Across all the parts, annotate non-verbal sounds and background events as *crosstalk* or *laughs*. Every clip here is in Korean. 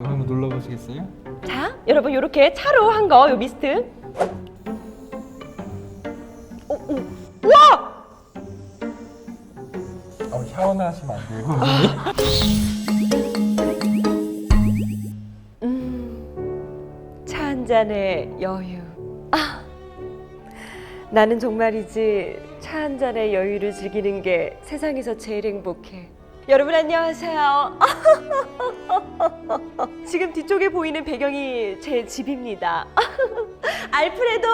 한번 눌러보시겠어요? 자, 여러분 이렇게 차로 한 거 요 미스트. 오, 오. 와! 어, 샤워나 하시면 안 돼요. *laughs* 음, 차 한 잔의 여유. 아, 나는 정말이지 차 한 잔의 여유를 즐기는 게 세상에서 제일 행복해. 여러분 안녕하세요. *laughs* 지금 뒤쪽에 보이는 배경이 제 집입니다. *laughs* 알프레도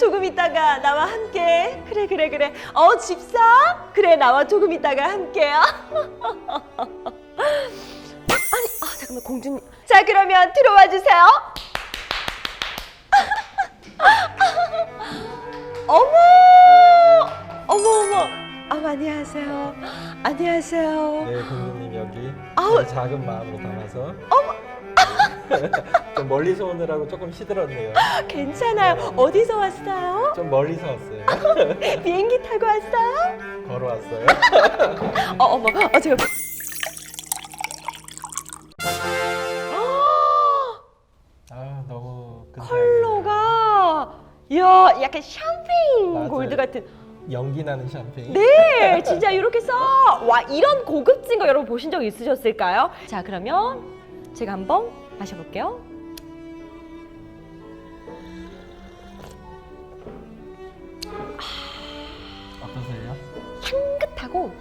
조금 있다가 나와 함께 그래 그래 그래 어 집사 그래 나와 조금 있다가 함께요. *laughs* 아니 아 잠깐만 공주님 자 그러면 들어와 주세요. 어머 어머 어머 아 안녕하세요 안녕하세요 네, 공주님 여기 아우. 제 작은 마음으로 담아서. *laughs* 좀 멀리서 오느라고 조금 시들었네요. 괜찮아요 어디서 왔어요 좀 멀리서 왔어요. *laughs* 비행기 타고 왔어요 걸어왔어요. *laughs* 어 어머 어 제가 아, 너무 근사하게. 컬러가 이야 약간 샴페인 맞아요. 골드 같은 연기 나는 샴페인. 네 진짜 이렇게 써와 이런 고급진 거 여러분 보신 적 있으셨을까요 자 그러면 제가 한번 마셔볼게요 어떠세요? 향긋하고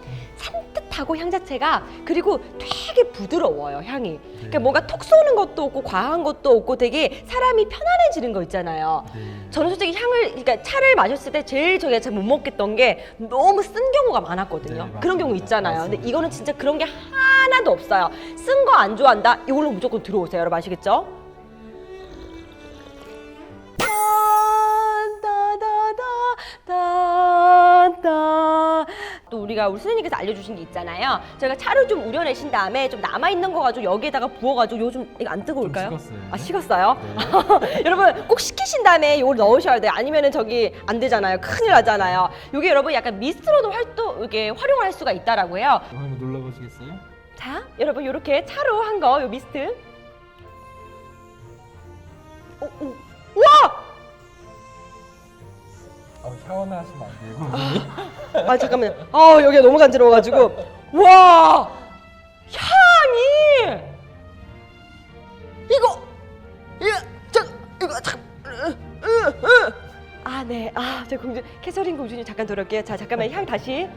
산뜻하고 향 자체가 그리고 되게 부드러워요 향이 그러니까 네. 뭔가 톡 쏘는 것도 없고 과한 것도 없고 되게 사람이 편안해지는 거 있잖아요 네. 저는 솔직히 향을 그러니까 차를 마셨을 때 제일 저희가 잘 못 먹겠던 게 너무 쓴 경우가 많았거든요. 네, 그런 경우 맞습니다. 있잖아요. 근데 맞습니다. 이거는 진짜 그런 게 하나도 없어요. 쓴 거 안 좋아한다? 이걸로 무조건 들어오세요. 여러분 아시겠죠? 우리가 우리 선생님께서 알려주신 게 있잖아요. 저희가 차를 좀 우려내신 다음에 좀 남아 있는 거 가지고 여기에다가 부어가지고 요즘 이거 안 뜨거울까요? 좀 식었어요. 아 식었어요? 네. *laughs* 여러분 꼭 식히신 다음에 이걸 넣으셔야 돼요. 아니면은 저기 안 되잖아요. 큰일 나잖아요. 이게 여러분 약간 미스트로도 활동 이게 활용할 수가 있다라고 해요. 한번 눌러보시겠어요? 자, 여러분 이렇게 차로 한 거 요 미스트. 오, 오. 와! 어, 샤워나 하시면 안 돼요. *laughs* 아 잠깐만요. 아 여기가 너무 간지러워가지고 와 향이 이거 이거 저 이거 참. 아 네. 아 저 공주 캐서린 공주님 잠깐 돌아올게요. 자 잠깐만 향 다시.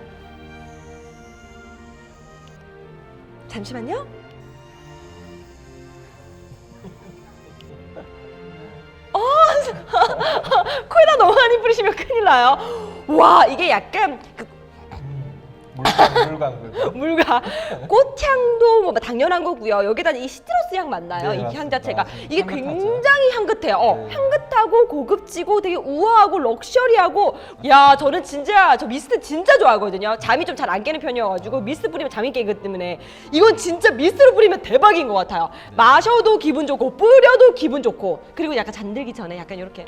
잠시만요. 어, *laughs* 코에다 너무 많이 뿌리시면 큰일 나요. 와 이게 약간 그 물광. 물과 꽃향도 뭐 당연한 거고요. 여기다 이 시트러스 향 맞나요? 네, 이 향 맞습니다. 자체가. 이게 향긋하죠. 굉장히 향긋해요. 어, 네. 향긋하고 고급지고 되게 우아하고 럭셔리하고 야 저는 진짜 저 미스트 진짜 좋아하거든요. 잠이 좀 잘 안 깨는 편이어가지고 미스트 뿌리면 잠이 깨기 때문에 이건 진짜 미스트로 뿌리면 대박인 것 같아요. 네. 마셔도 기분 좋고 뿌려도 기분 좋고 그리고 약간 잠들기 전에 약간 이렇게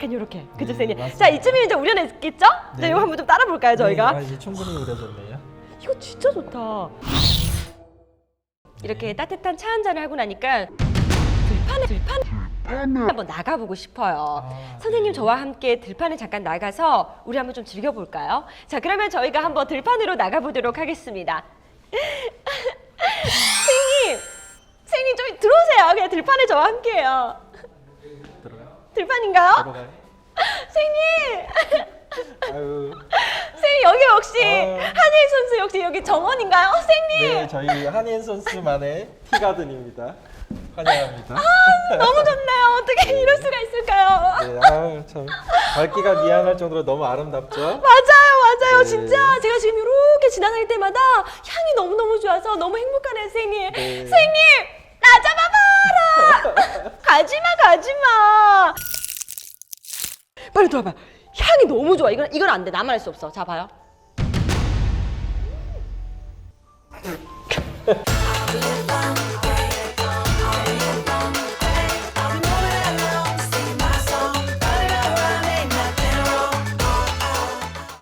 약간 이렇게 그죠 네, 선생님? 맞습니다. 자 이쯤이면 이제 우려냈겠죠? 자 네. 이거 한번 좀 따라 볼까요 저희가? 네, 아, 이제 충분히 우려졌네요. 이거 진짜 좋다. 이렇게 따뜻한 차 한 잔을 하고 나니까 들판에 들판 한번 나가보고 싶어요. 아, 선생님 네. 저와 함께 들판에 잠깐 나가서 우리 한번 좀 즐겨볼까요? 자 그러면 저희가 한번 들판으로 나가보도록 하겠습니다. *laughs* 선생님, 선생님 좀 들어오세요. 그냥 들판에 저와 함께해요. 들판인가요? 들어가요? *laughs* 선생님, *laughs* 아유. 선생님 여기 혹시 어. 한일 선수 혹시 여기 정원인가요? 선생님. 네, 저희 한인 선수만의 티가든입니다. 환영합니다. 너무 좋네요. 어떻게 이럴 수가 있을까요? 네, 아유, 참 밝기가 미안할 정도로 너무 아름답죠? 맞아요, 맞아요. 네. 진짜 제가 지금 이렇게 지나다닐 때마다 향이 너무 너무 좋아서 너무 행복하네요, 선생님. 네. 선생님, 나 잡아봐라. *laughs* 가지마, 가지마. 빨리 들어봐. 향이 너무 좋아. 이건 이건 안 돼. 나만 할 수 없어. 자, 봐요.